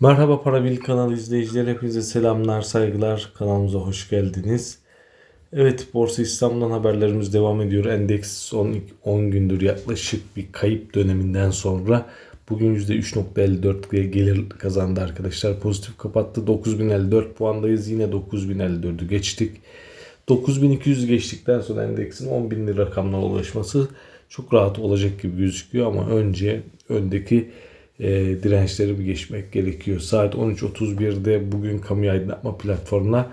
Merhaba Parabil kanalı izleyicileri hepinize selamlar saygılar kanalımıza hoş geldiniz. Evet Borsa İstanbul'dan haberlerimiz devam ediyor. Endeks son 10 gündür yaklaşık bir kayıp döneminden sonra bugün %3.54 gelir kazandı arkadaşlar. Pozitif kapattı 9054 puandayız yine 9054'ü geçtik. 9200 geçtikten sonra endeksin 10.000'li rakamlara ulaşması çok rahat olacak gibi gözüküyor ama önce öndeki e, dirençleri bir geçmek gerekiyor. Saat 13.31'de bugün kamu aydınlatma platformuna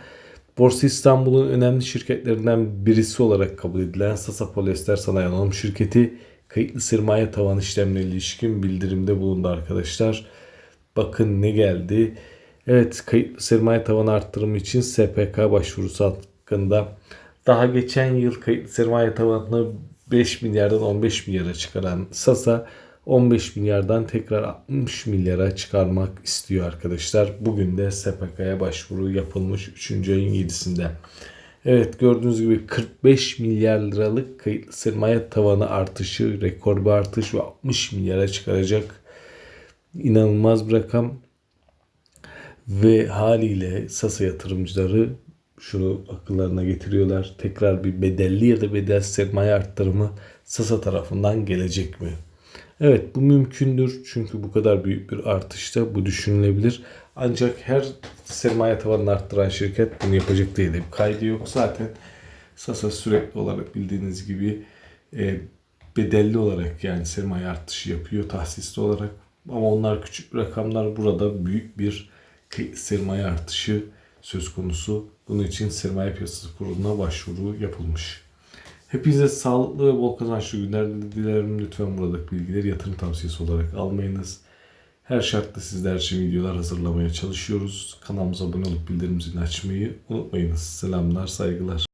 Borsa İstanbul'un önemli şirketlerinden birisi olarak kabul edilen Sasa Polyester Sanayi Anonim Şirketi kayıtlı sermaye tavan işlemlerine ilişkin bildirimde bulundu arkadaşlar. Bakın ne geldi. Evet kayıtlı sermaye tavanı arttırımı için SPK başvurusu hakkında daha geçen yıl kayıtlı sermaye tavanını 5 milyardan 15 milyara çıkaran Sasa 15 milyardan tekrar 60 milyara çıkarmak istiyor arkadaşlar. Bugün de SPK'ya başvuru yapılmış 3. ayın 7'sinde. Evet gördüğünüz gibi 45 milyar liralık sermaye tavanı artışı, rekor bir artış ve 60 milyara çıkaracak inanılmaz bir rakam. Ve haliyle Sasa yatırımcıları şunu akıllarına getiriyorlar. Tekrar bir bedelli ya da bedel sermaye arttırımı Sasa tarafından gelecek mi? Evet bu mümkündür çünkü bu kadar büyük bir artışta bu düşünülebilir. Ancak her sermaye tavanını arttıran şirket bunu yapacak değil. Bir kaydı yok zaten. Sasa sürekli olarak bildiğiniz gibi e, bedelli olarak yani sermaye artışı yapıyor tahsisli olarak. Ama onlar küçük rakamlar burada büyük bir sermaye artışı söz konusu. Bunun için sermaye piyasası kuruluna başvuru yapılmış. Hepinize sağlıklı ve bol kazançlı günler dilerim. Lütfen buradaki bilgileri yatırım tavsiyesi olarak almayınız. Her şartta sizler için videolar hazırlamaya çalışıyoruz. Kanalımıza abone olup bildirim zilini açmayı unutmayınız. Selamlar, saygılar.